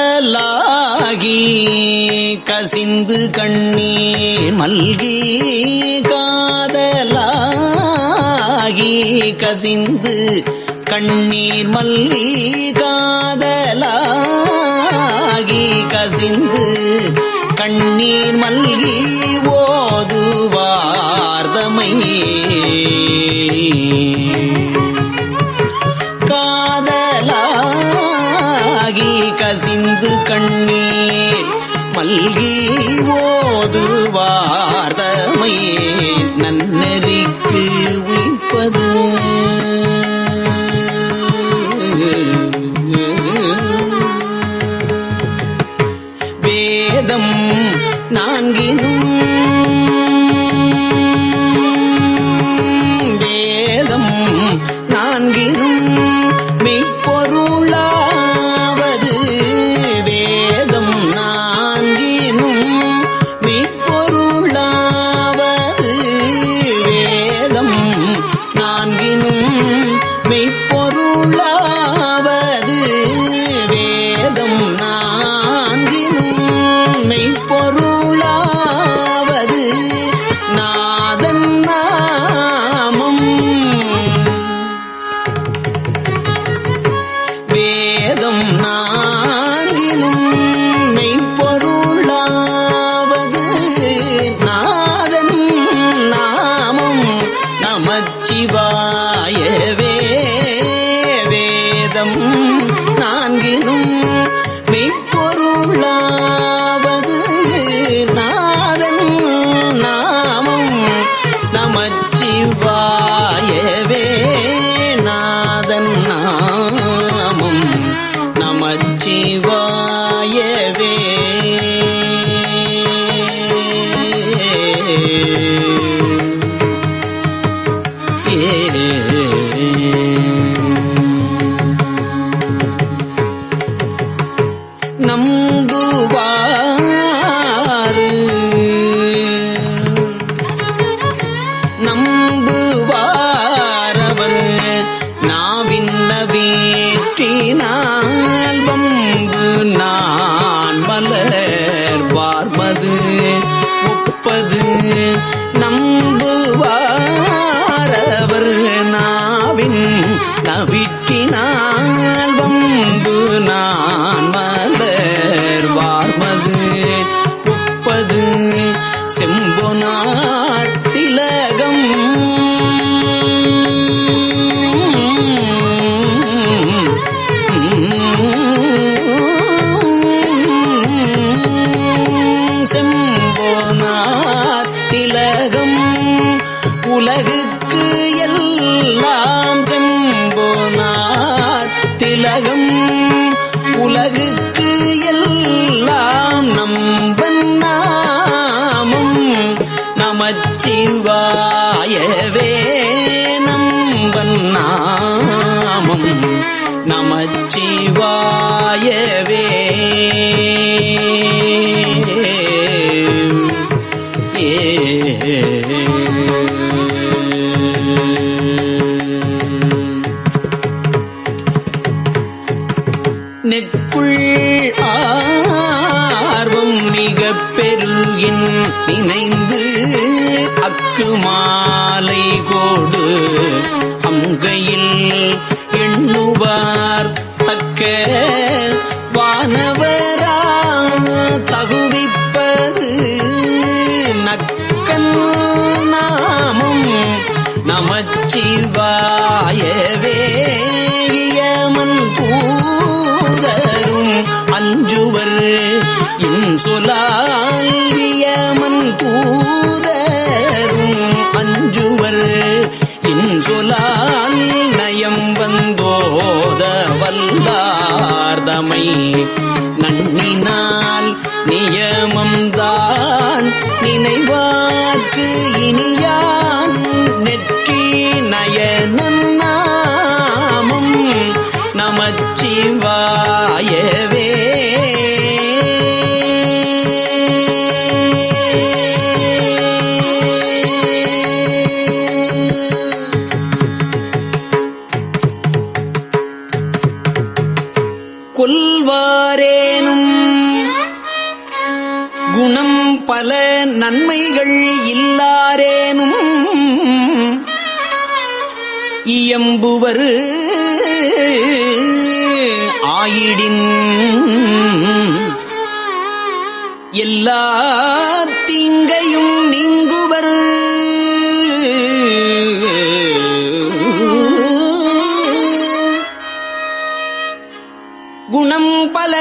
காதலாகி கசிந்து கண்ணீர் மல்கி காதலாகி கசிந்து கண்ணீர் மல்லி காதலாகி கசிந்து கண்ணீர் மல்கி ஓதுவார்தமையே கண்ணீர் மல்கி நியமம்தான்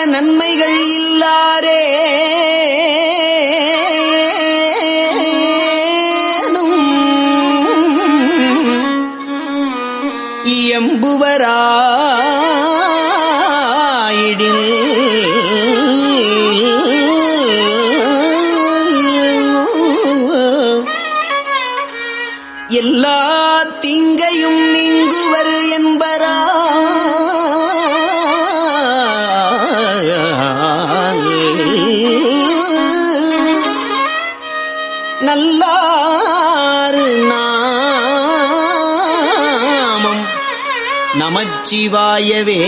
நன்மைகள் நமச்சிவாயவே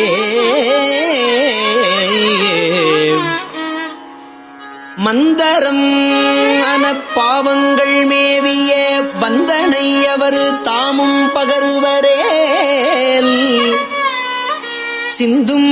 மந்தரம் அன பாவங்கள் மேவிய பந்தனை அவர் தாமும் பகருவரே சிந்தும்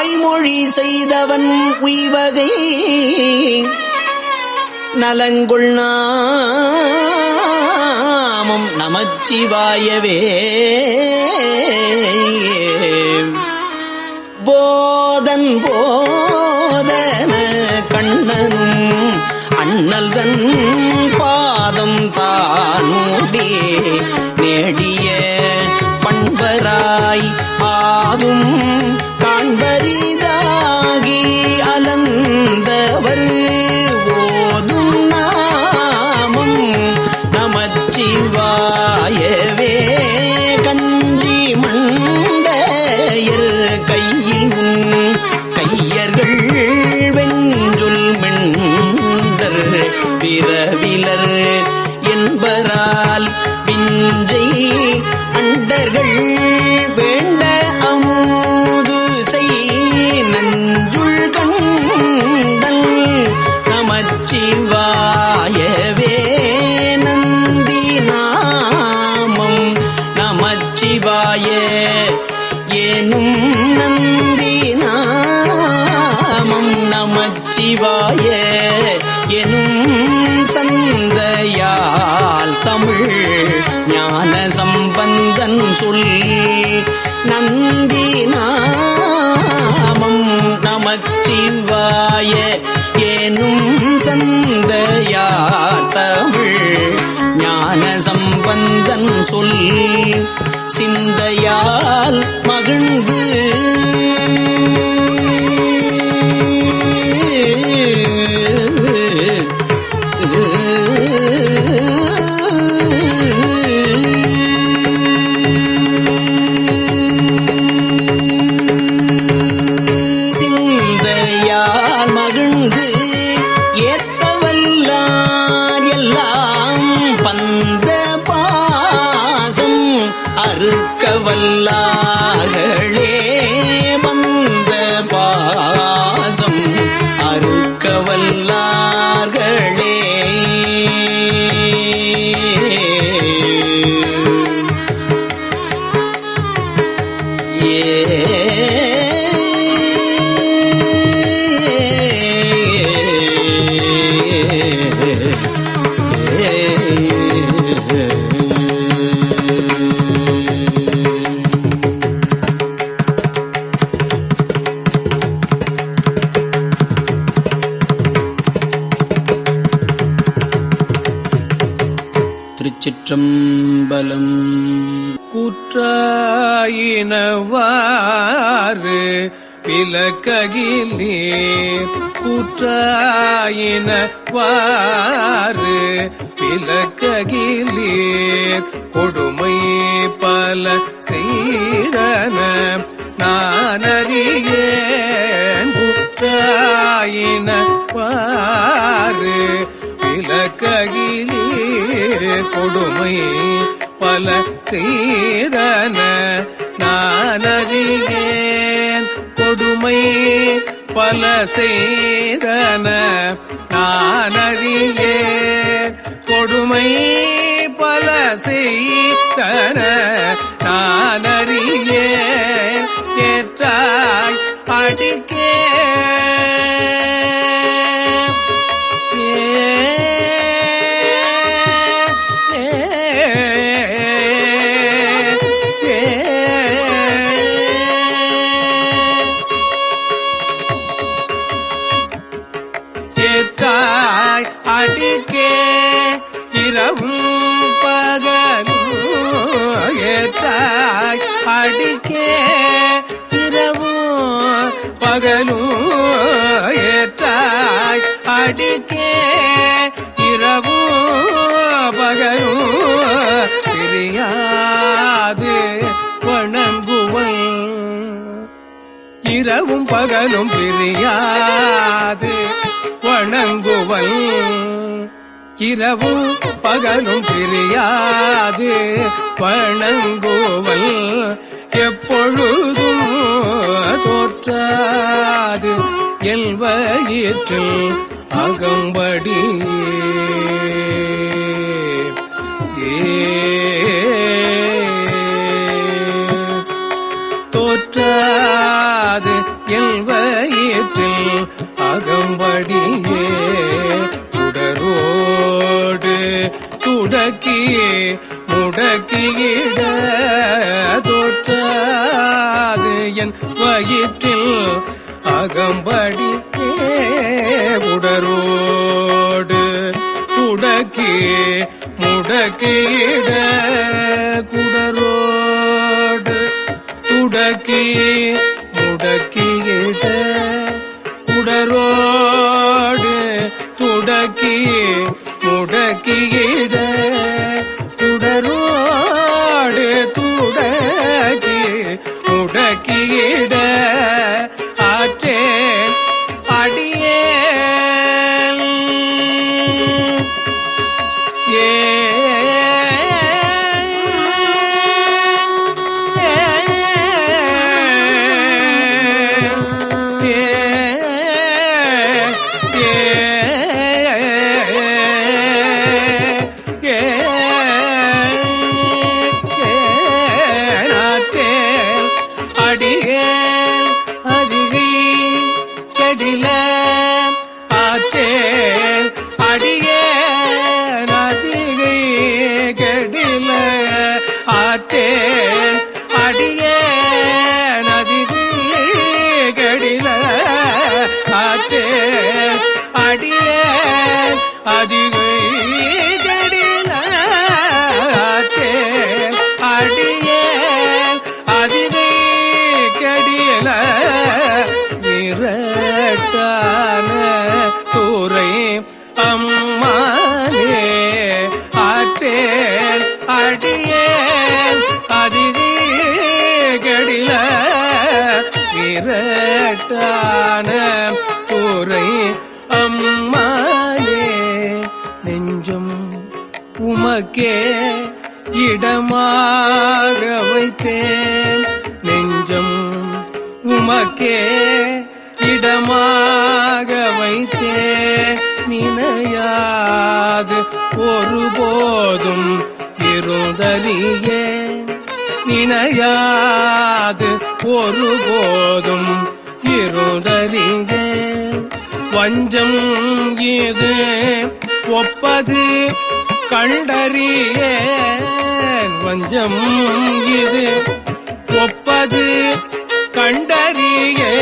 வாய்மொழி செய்தவன் உய்வகை. நலங்குள் நாமம் நமச்சிவாயவே. போதன் போதன கண்ணனும் அண்ணல்தன் பாதம் தானூடி நேடிய வரி நமச்சிவாய எனும் ஆனார்கள் கூற்றாயினவாறு விலக்ககிலே கொடுமை பல செய்தன. நானறியேன் குற்றாயினவாறு விலக்ககிலே கொடுமை பல செய்தன. நானறி பல செய்தன நானறியேன் கொடுமை பல செய்தன நானறியே. ஏற்றால் அடிக்கே ஏற்றாய் இரவும் பகலும் ஏற்றாய். அடிக்கே இரவும் பகலும் ஏற்றாய். அடிக்கே இரவும் பகலும் பிரியாது வணங்குவன். இரவும் பகலும் பிரியாது வணங்குவல். இரவும் பகலும் பிரியாது வணங்குவல். எப்பொழுதும் தோற்றாது எல்வயிற்றில் அகம்படி. ஏ தோற்றாது எல் அகம்படியே உடரோடு துடக்கியே முடக்கியிட தோற்றாது என் வயிற்றில் அகம்படியே உடரோடு துடக்கி முடக்கியிட குடரோடு துடக்கி ஏ இணையாது ஒருபோதும் இருதறிக வஞ்சம் இது ஒப்பது கண்டறிய வஞ்சம் இது ஒப்பது கண்டறியே.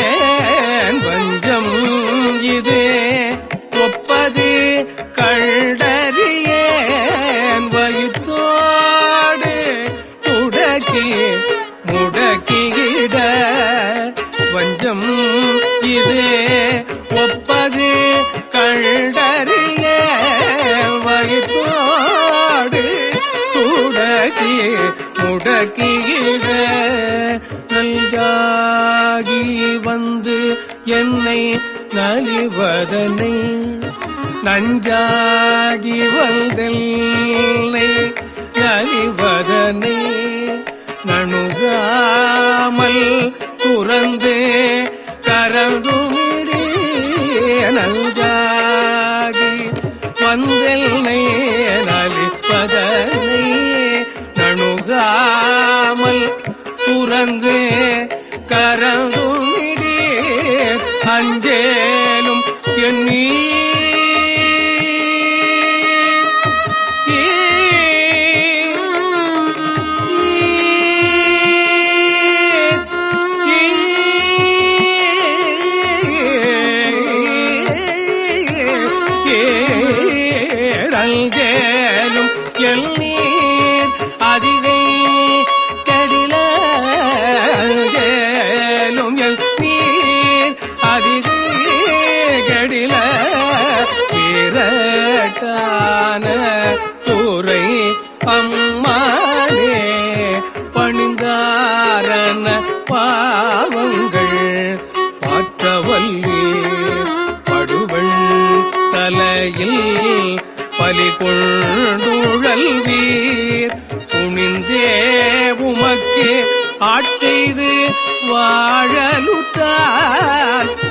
அதனை நஞ்சாகி வந்தெல்லை நலிவதனை நணுகாமல் துறந்து கரந்துமிடி நஞ்சாகி வந்தெல்லை. பலி வீர் துணிந்தே உமக்கு ஆட்செய்து வாழலுற்றால்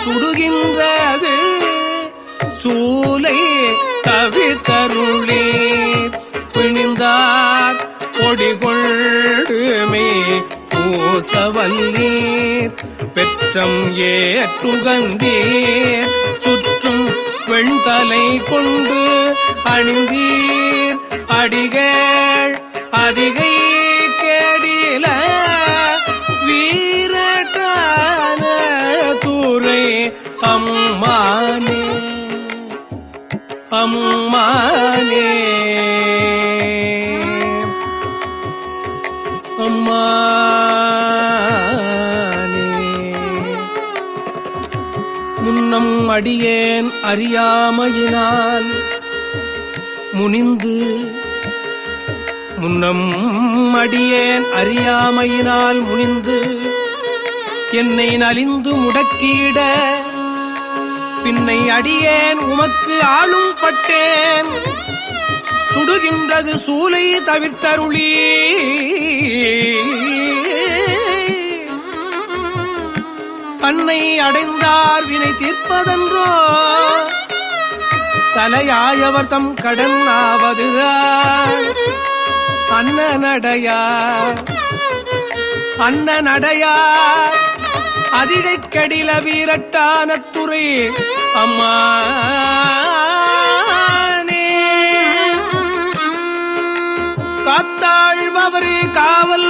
சுடுகின்றது சூலை தவித்தருளே பிணிந்தார் கொடிகொள்ளுமே பூசவல்லீர். பெற்றம் ஏற்றுகந்தீர் சுற்றும் வெண்தலை கொண்டு அணிந்தீர். அடிகள் அதிகை கேடில வீரட்டான தூரை அம்மானே அம்மானே. அம்மா அடியேன் அறியாமையினால். முனிந்து முன்னம் அடியேன் அறியாமையினால் முனிந்து என்னை நலிந்து முடக்கிட பின்னை அடியேன் உமக்கு ஆளும் பட்டேன். சுடுகின்றது சூலை தவிர்த்தருளீ தன்னை அடைந்தார் வினை தீர்ப்பதன்றோ? தலையாயவர் தம் கடன் ஆவதுதான் அண்ணனடையா அண்ணனடையா அதிகை கடில வீரட்டான துறை அம்மானே. காத்தாழ்பவர் காவல்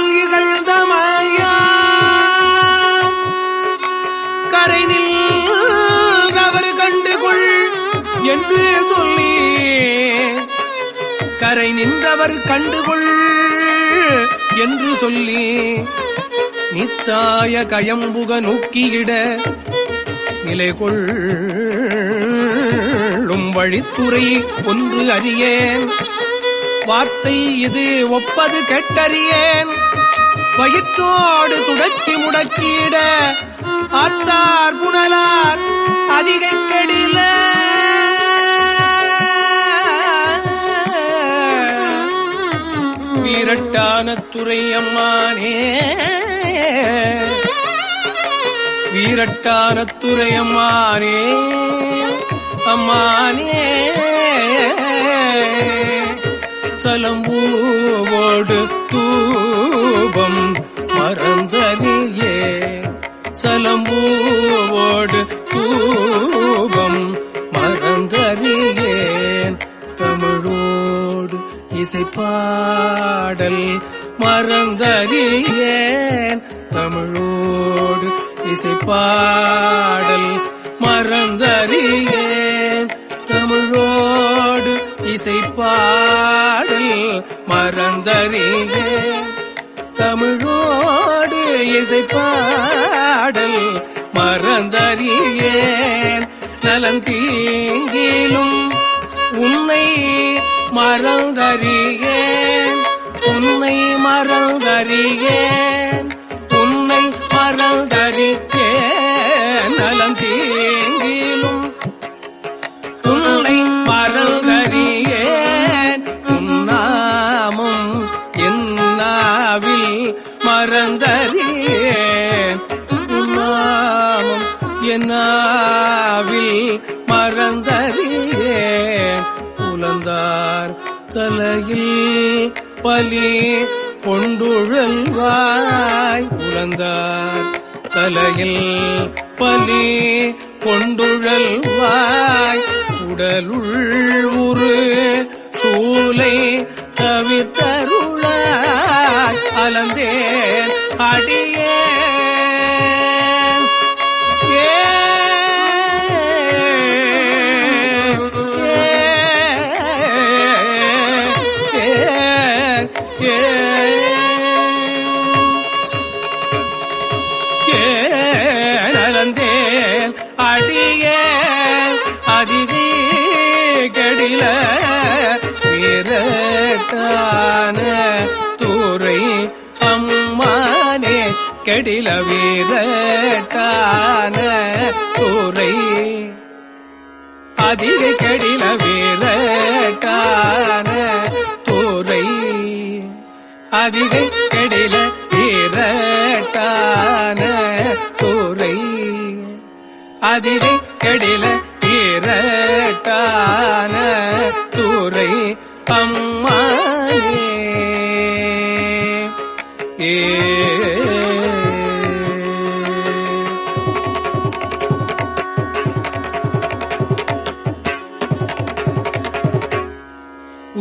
நின்றவரை நின்றவர் கண்டுகொள் என்று சொல்லி நித்தாய கயம்புக நோக்கியிட நிலை கொள்ளும் வழித்துறை ஒன்று அறியேன். வார்த்தை இது ஒப்பது கெட்டறியேன். வயிற்றோடு துடக்கி முடக்கிட ஆத்தார் புனலார். அதிகை வீரட்டான துறையம்மானே. வீரட்டான துறையம்மானே அம்மானே. சலம்பூவோடு தூபம் மறந்தனியே. சலம்பூவோடு இசை பாடல் மறந்தறியேன். தமிழோடு இசை பாடல் மறந்தறியேன். தமிழோடு இசை பாடல் மறந்தறியேன். தமிழோடு இசை பாடல் மறந்தறியேன். நலம் தீங்கிலும் உன்னை மறந்தறியேன். உன்னை மறந்தறியேன். உன்னை மறந்தறியேன் தலையில் பலி கொண்டுழல்வாய் உழந்தார் தலையில் பலி கொண்டுழல்வாய் உடலுள் உரு சூலை தவித்தருளாய் அலந்தேன் அடியே கடில வீரட்டான தூரை அதிகை கடில வீரட்டான தூரை அதிகை கடில வீரட்டான தூரை அதிகை கடில வீரட்டான தூரை அம்மானே ஏ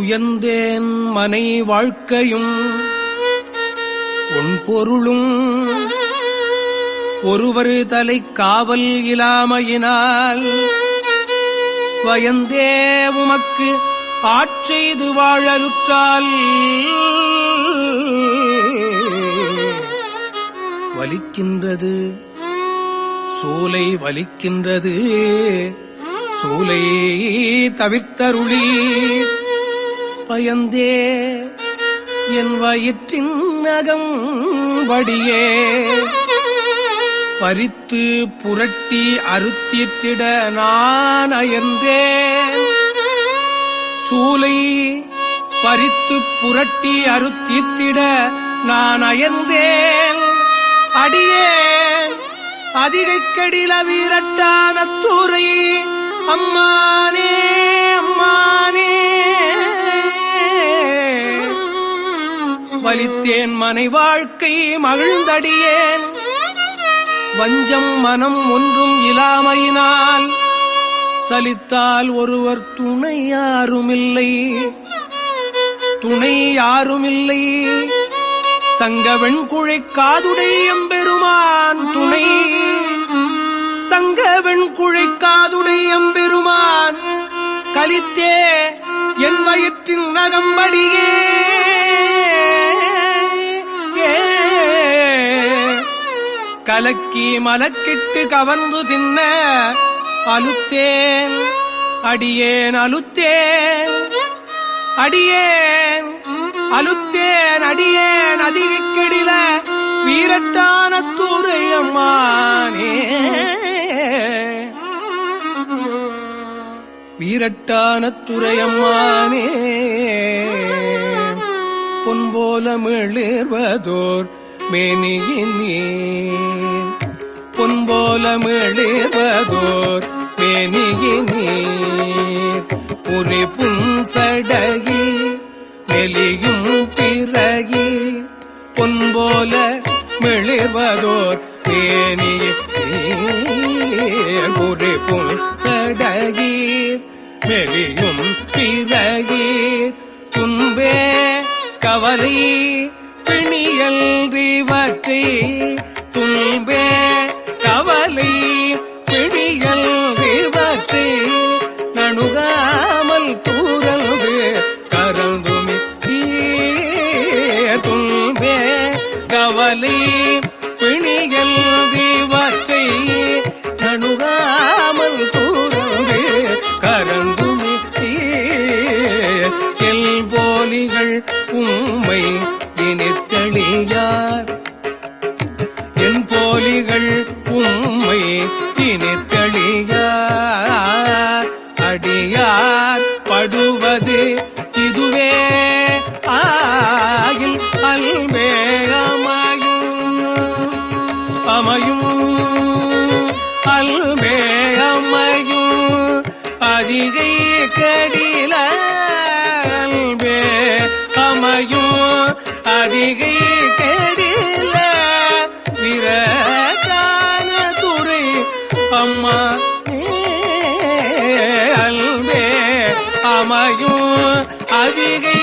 உயர்ந்தேன் மனை வாழ்க்கையும் உன் பொருளும். ஒருவர் தலை காவல் இலாமையினால் வயந்தே உமக்கு ஆட்செய்து வாழலுற்றால் வலிக்கின்றது சூலை வலிக்கின்றது சூலை தவிர்த்தருளீர். பயந்தே. என் வயிற்றின் நகம் வடியே. பறித்து புரட்டி அறுத்திட்டிட நான் அயர்ந்தேன். சூலை பறித்து புரட்டி அறுத்தித்திட நான் அயர்ந்தேன். அடியேன் அதிகைக்கடில வீரட்டான தூரை. அம்மானே அம்மானே. வலித்தேன் மனை வாழ்க்கை மகிழ்ந்தடியேன். வஞ்சம் மனம் ஒன்றும் இலாமையினால் சலித்தால் ஒருவர் துணை யாருமில்லை. துணை யாருமில்லை. சங்க வெண்குழை காதுடை எம்பெருமான் துணை. சங்க வெண்குழை காதுடை எம்பெருமான். கலித்தே என் வயிற்றின் நகம்படியே. கலக்கி மலக்கிட்டு கவர்ந்து தின்ன அலுத்தேன் அடியேன் அலுத்தேன் அடியேன் அலுத்தேன் அடியேன் அதிகக்கெடில வீரட்டான கூறையம்மானே வீரட்டான துறையம்மானே. பொன்போல மிளிர்வதோர் மேனியினேன் பொன்போல மிளிர்வதோர் மேனியினேன் புரி புன்சடகி மெலியும் பிறகி பொன்போல மிளிர்வதோர் மேனியே புரி புன்சடகி மெலியும் பிறகி துன்பே கவலை பிணியல்றிவற்றை துன்பே கடில அமையும் அதிகை கடில விரட்டான துறை அம்மா அல்வே அமையும் அதிகை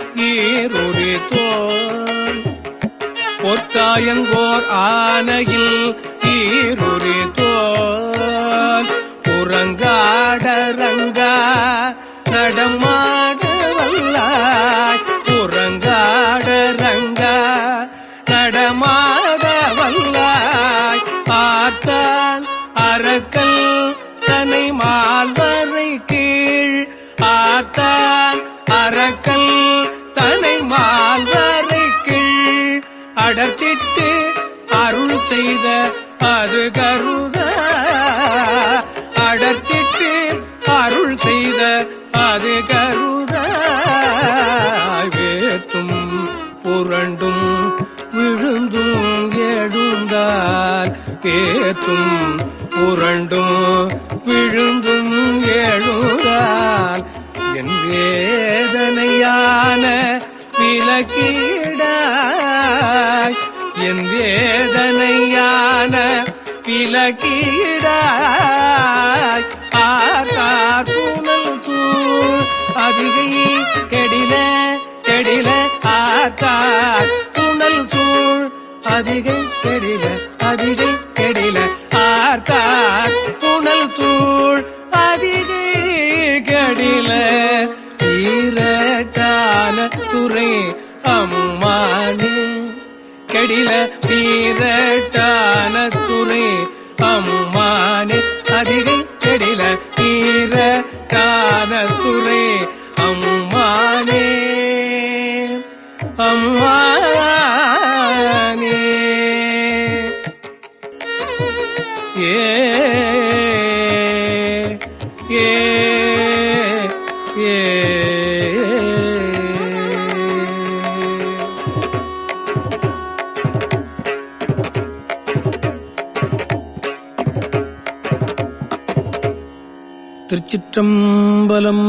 அங்கோரானையில் ஈருரி தோல். பொத்தாயங்கோர் ஆனையில் ஈருரி தோல். புறங்காடரங்கா நடமாட வல்லாய் புறங்காடரங்கா நடமாட வல்லாய் பார்த்தான் அறக்கல் தனை மால்வரை கீழ். ஆத்தான் செய்த அது கருத அடத்திட்டு அருள் செய்த அது கருத வேத்தும் புரண்டும் விழுந்தும் எழுந்தார். பேத்தும் புரண்டும் விழுந்தும் எழுந்தால் என் வேதனையான விலக்கீடாய் அதிகை கெடில அதிகை கெடில. ஆர்த்தார் புனல் சூழ் அதிகை கெடில. ஈரட்டான துறை அம்மானே. கெடில பீரட்டான துறை அம்மா திருச்சிற்றம்பலம்